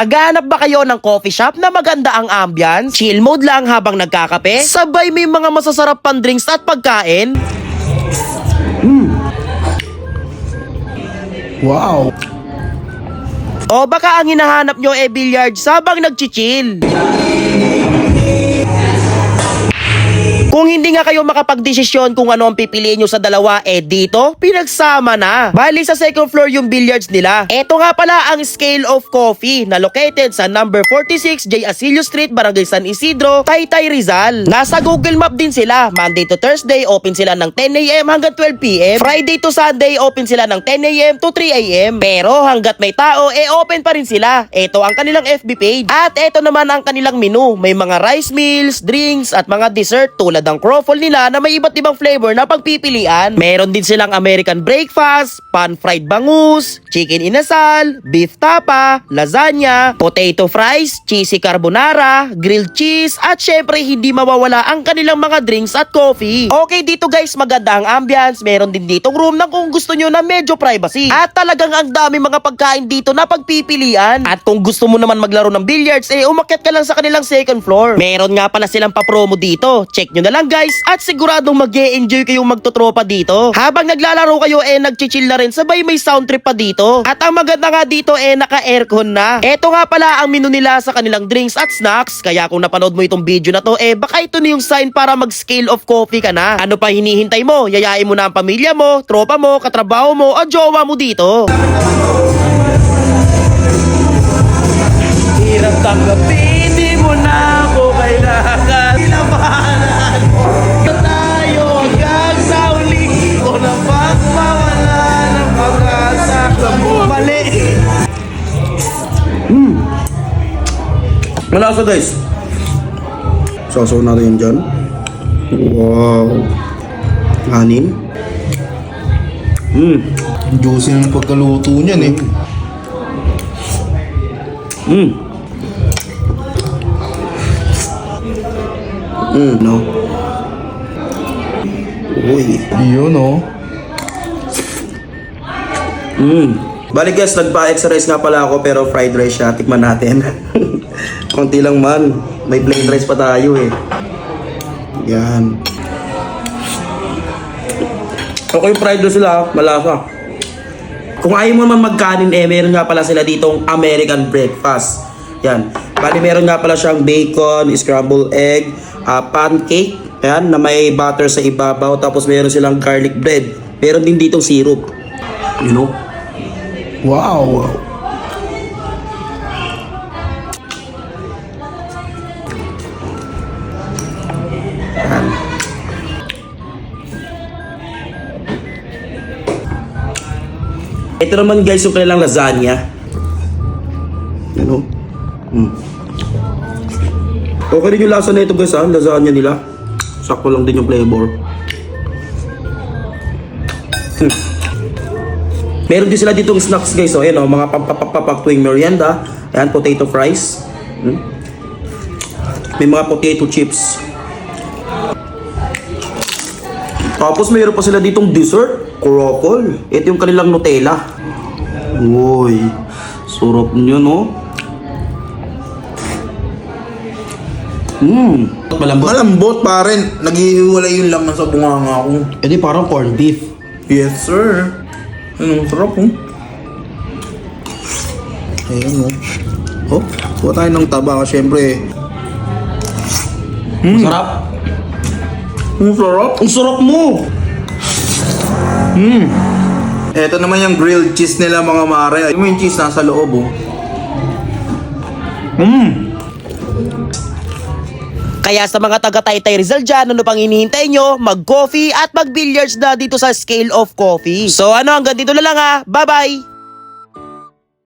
Naghanap ba kayo ng coffee shop na maganda ang ambience? Chill mode lang habang nagkakape? Sabay may mga masasarap pang drinks at pagkain? Wow. O baka ang hinahanap nyo e billiards habang nagchichill? Kung hindi nga kayo makapagdesisyon kung ano ang pipiliin nyo sa dalawa, eh dito, pinagsama na. Bali sa second floor yung billiards nila. Ito nga pala ang Scale of Coffee na located sa number 46 J. Asilio Street, Barangay San Isidro, Taytay Rizal. Nasa Google Map din sila. Monday to Thursday, open sila ng 10am hanggang 12pm. Friday to Sunday, open sila ng 10am to 3am. Pero hanggat may tao, eh open pa rin sila. Ito ang kanilang FB page. At ito naman ang kanilang menu. May mga rice meals, drinks, at mga dessert tulad ng croffle nila na may iba't ibang flavor na pagpipilian. Meron din silang American breakfast, pan fried bangus, chicken inasal, beef tapa, lasagna, potato fries, cheesy carbonara, grilled cheese, at syempre hindi mawawala ang kanilang mga drinks at coffee. Okay dito guys, maganda ang ambience. Meron din ditong room na kung gusto nyo na medyo privacy. At talagang ang dami mga pagkain dito na pagpipilian. At kung gusto mo naman maglaro ng billiards, eh umakyat ka lang sa kanilang second floor. Meron nga pala silang pa-promo dito. Check nyo na lang guys at siguradong mag enjoy kayong magtotropa dito. Habang naglalaro kayo eh nagchichill na rin sabay may sound trip pa dito. At ang maganda nga dito eh naka-aircon na. Ito nga pala ang menu nila sa kanilang drinks at snacks. Kaya kung napanood mo itong video na to eh baka ito na yung sign para mag-scale of coffee ka na. Ano pa hinihintay mo? Yayain mo na ang pamilya mo, tropa mo, katrabaho mo o jowa mo dito. Hirap tanggapin, Malasa guys. Sasaw natin yan dyan. Wow. Anin. Mm. Juicy ng pagkaluto niyan eh. Mm. Mm, no. Uy. Yun oh. Mm. Balik guys, nagpa-extra rice nga pala ako pero fried rice siya. Tikman natin. Konti lang man. May plain rice pa tayo eh. Yan. Okay, fried rice sila. Malasa. Kung ayaw mo naman magkanin eh, meron nga pala sila ditong American breakfast. Yan. Bali, meron nga pala siyang bacon, scrambled egg, ah, pancake, yan, na may butter sa ibabaw. Tapos meron silang garlic bread. Meron din ditong syrup. You know? Wow. Ito naman guys yung kanilang lasagna. Ano? Mm. Okay rin yung lasa na ito guys ha, lasagna nila. Sakto lang din yung flavor. Hmm. Meron din sila ditong snacks guys. So, ayan o, mga pampapapapag tuwing merienda. Ayan, potato fries. Hmm. May mga potato chips. Tapos mayroon pa sila ditong dessert. Croffle. Ito yung kanilang Nutella. Uy, surap nyo no? Mmm. Malambot. Malambot pa rin. Naghihiwalay yung laman sa bunganga ko. Eh di parang corned beef. Yes sir. Ano, sarap oh. Ayan oh. Oh, kuha tayo ng taba syempre. Masarap. Ang sarap. Ang sarap mo! Ito naman yung grilled cheese nila mga mare. Yung yung cheese nasa loob oh. Kaya sa mga taga Taytay Rizal dyan, ano pang hinihintay nyo, mag-coffee at mag-billiards na dito sa Scale of Coffee. So ano, hanggang dito na lang ha. Bye-bye!